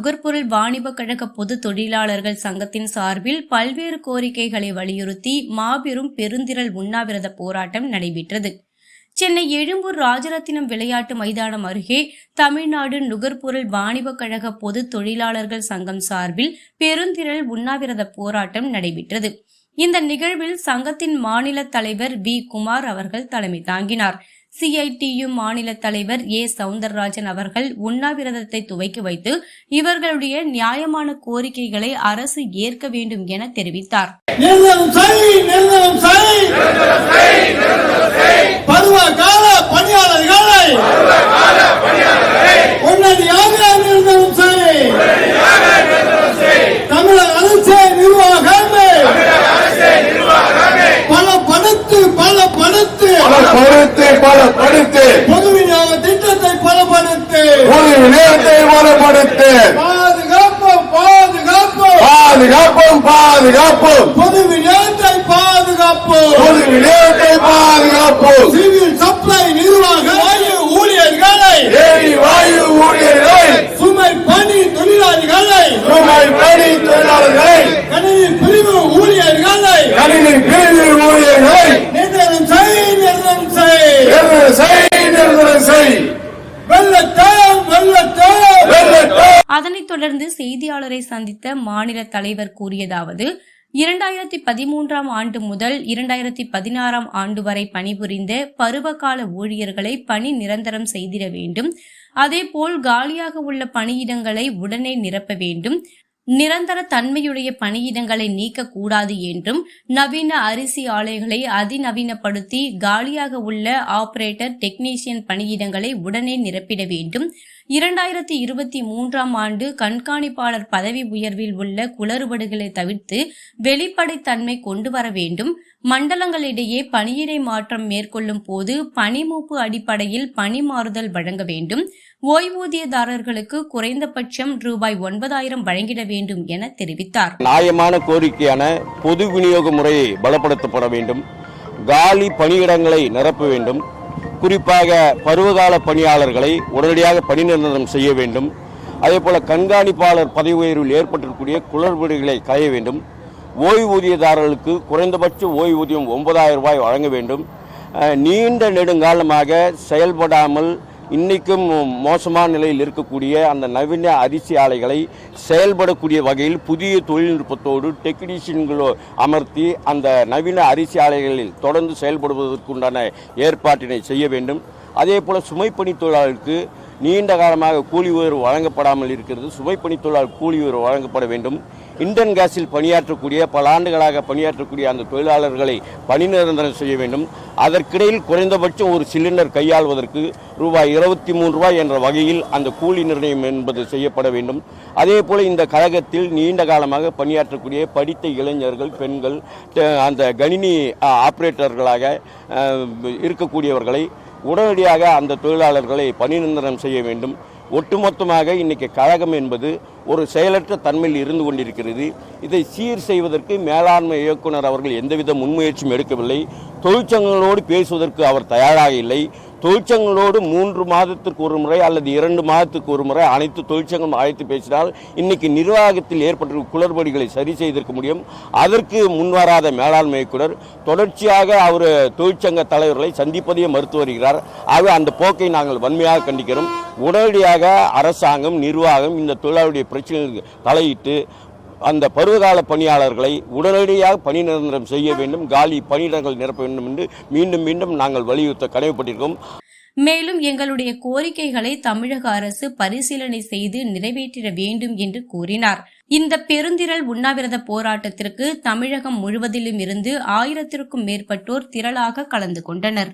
நுகர்பொருள் வாணிப கழக பொது தொழிலாளர்கள் சங்கத்தின் சார்பில் பல்வேறு கோரிக்கைகளை வலியுறுத்தி மாபெரும் பெருந்திரள் உண்ணாவிரத போராட்டம் நடைபெற்றது. சென்னை எழும்பூர் ராஜரத்தினம் விளையாட்டு மைதானம் அருகே தமிழ்நாடு நுகர்பொருள் வாணிப கழக பொது தொழிலாளர்கள் சங்கம் சார்பில் பெருந்திரள் உண்ணாவிரத போராட்டம் நடைபெற்றது. இந்த நிகழ்வில் சங்கத்தின் மாநில தலைவர் வி. குமார் அவர்கள் தலைமை தாங்கினார். சிஐடியு மாநில தலைவர் ஏ. சவுந்தரராஜன் அவர்கள் உண்ணாவிரதத்தை துவக்கி வைத்து இவர்களுடைய நியாயமான கோரிக்கைகளை அரசு ஏற்க வேண்டும் என தெரிவித்தார் நிறுத்தம் செய் நிறுத்தம் செய் பருவ கால பணியாளர்களை உடனடியாக நிறுத்தம் செய் தமிழக அரசே நிர்வாகமே பல படுத்து பல படுத்து படுத்து பலப்படுத்து பொது விநியோக திட்டத்தை பலப்படுத்து ஒரு விடயத்தை பலப்படுத்து பாதுகாப்போம் பாதுகாப்போம். பாதுகாப்போம் பாதுகாப்போம். பொது விநியோகத்தை பாதுகாப்போம். ஒரு விடயத்தை பாதுகாப்போம். சிவில் சப்ளை நிர்வாக வாயு ஊழியர்களை. ஏரி வாயு ஊழியர்களை. சுமை பணி தொழிலாளிகளை. சுமை பணி தொழிலாளர்களை கணினி பிரிவு ஊழியர்களை. கணினி பிரிவு ஊழியர்களை. அதனைத் தொடர்ந்து செய்தியாளரை சந்தித்த மாநில தலைவர் கூறியதாவது இரண்டாயிரத்தி பதிமூன்றாம் ஆண்டு முதல் இரண்டாயிரத்தி பதினாறாம் ஆண்டு வரை பணிபுரிந்த பருவகால ஊழியர்களை பணி நிரந்தரம் செய்திட வேண்டும். அதேபோல் காலியாக உள்ள பணியிடங்களை உடனே நிரப்ப வேண்டும். நிரந்தர தன்மையுடைய பணியிடங்களை நீக்கக்கூடாது என்றும் நவீன அரிசி ஆலைகளை அதிநவீனப்படுத்தி காலியாக உள்ள ஆபரேட்டர் டெக்னீஷியன் பணியிடங்களை உடனே நிரப்பிட வேண்டும். இரண்டாயிரத்தி இருபத்தி மூன்றாம் ஆண்டு கண்காணிப்பாளர் பதவி உயர்வில் உள்ள குளறுபடுகளை தவிர்த்து வெளிப்படைத்தன்மை கொண்டு வர வேண்டும். மண்டலங்களிடையே பணியிடை மாற்றம் மேற்கொள்ளும் போது பணிமூப்பு அடிப்படையில் பணி மாறுதல் வழங்க வேண்டும். ஓய்வூதியதாரர்களுக்கு குறைந்தபட்சம் ரூபாய் ஒன்பதாயிரம் வழங்கிட வேண்டும் என தெரிவித்தார். நியாயமான கோரிக்கையான பொது விநியோக முறையை பலப்படுத்தப்பட வேண்டும். காலி பணியிடங்களை நிரப்ப வேண்டும். குறிப்பாக பருவகால பணியாளர்களை உடனடியாக பணி நிரந்தரம் செய்ய வேண்டும். அதேபோல கண்காணிப்பாளர் பதவி உயர்வில் ஏற்பட்டிருக்கக்கூடிய குளறுபடிகளை களைய வேண்டும். ஓய்வூதியதாரர்களுக்கு குறைந்தபட்ச ஓய்வூதியம் ஒன்பதாயிரம் ரூபாய் வழங்க வேண்டும். நீண்ட நெடுங்காலமாக செயல்படாமல் இன்னைக்கும் மோசமான நிலையில் இருக்கக்கூடிய அந்த நவீன அரிசி ஆலைகளை செயல்படக்கூடிய வகையில் புதிய தொழில்நுட்பத்தோடு டெக்னீஷியன்களோ அமர்த்தி அந்த நவீன அரிசி ஆலைகளில் தொடர்ந்து செயல்படுவதற்குண்டான ஏற்பாட்டினை செய்ய வேண்டும். அதே போல் சுமைப்பணி தொழிலாளருக்கு நீண்ட காலமாக கூலி உயர்வு வழங்கப்படாமல் இருக்கிறது. சுமைப்பணி தொழிலாளர் கூலி உயர்வு வழங்கப்பட வேண்டும். இந்தியன் கேஸில் பணியாற்றக்கூடிய பல ஆண்டுகளாக பணியாற்றக்கூடிய அந்த தொழிலாளர்களை பணி நிரந்தரம் செய்ய வேண்டும். அதற்கிடையில் குறைந்தபட்சம் ஒரு சிலிண்டர் கையாள்வதற்கு ரூபாய் இருபத்தி மூன்று ரூபாய் என்ற வகையில் அந்த கூலி நிர்ணயம் என்பது செய்யப்பட வேண்டும். அதே போல இந்த கழகத்தில் நீண்ட காலமாக பணியாற்றக்கூடிய படித்த இளைஞர்கள் பெண்கள் அந்த கணினி ஆப்ரேட்டர்களாக இருக்கக்கூடியவர்களை உடனடியாக அந்த தொழிலாளர்களை பணி நிரந்தரம் செய்ய வேண்டும். ஒட்டுமொத்தமாக இன்னைக்கு கழகம் என்பது ஒரு செயலற்ற தன்மையில் இருந்து கொண்டிருக்கிறது. இதை சீர் செய்வதற்கு மேலாண்மை இயக்குனர் அவர்கள் எந்தவித முன்முயற்சியும் எடுக்கவில்லை. தொழிற்சங்கங்களோடு பேசுவதற்கு அவர் தயாராக இல்லை. தொழிற்சங்கங்களோடு மூன்று மாதத்திற்கு ஒரு முறை அல்லது இரண்டு மாதத்துக்கு ஒரு முறை அனைத்து தொழிற்சங்கம் அழைத்து பேசினால் இன்னைக்கு நிர்வாகத்தில் ஏற்பட்ட குளறுபடிகளை சரி செய்திருக்க முடியும். அதற்கு முன்வராத மேலாண்மை இயக்குனர் தொடர்ச்சியாக அவர் தொழிற்சங்க தலைவர்களை சந்திப்பதையே மறுத்து வருகிறார். ஆக அந்த போக்கை நாங்கள் வன்மையாக கண்டிக்கிறோம். உடனடியாக அரசாங்கம் நிர்வாகம் இந்த தொழிலாளருடைய பிரச்சனைகளுக்கு தலையிட்டு அந்த பருவகால பணியாளர்களை உடனடியாக பணி நிரந்தரம் செய்ய வேண்டும் காலி பணியிடங்கள் நிரப்ப வேண்டும் என்று மீண்டும் மீண்டும் நாங்கள் வலியுறுத்த கடமைப்பட்டிருக்கோம் மேலும் எங்களுடைய கோரிக்கைகளை தமிழக அரசு பரிசீலனை செய்து நிறைவேற்றிட வேண்டும் என்று கூறினார். இந்த பெருந்திரள் உண்ணாவிரத போராட்டத்திற்கு தமிழகம் முழுவதிலும் இருந்து ஆயிரத்திற்கும் மேற்பட்டோர் திரளாக கலந்து கொண்டனர்.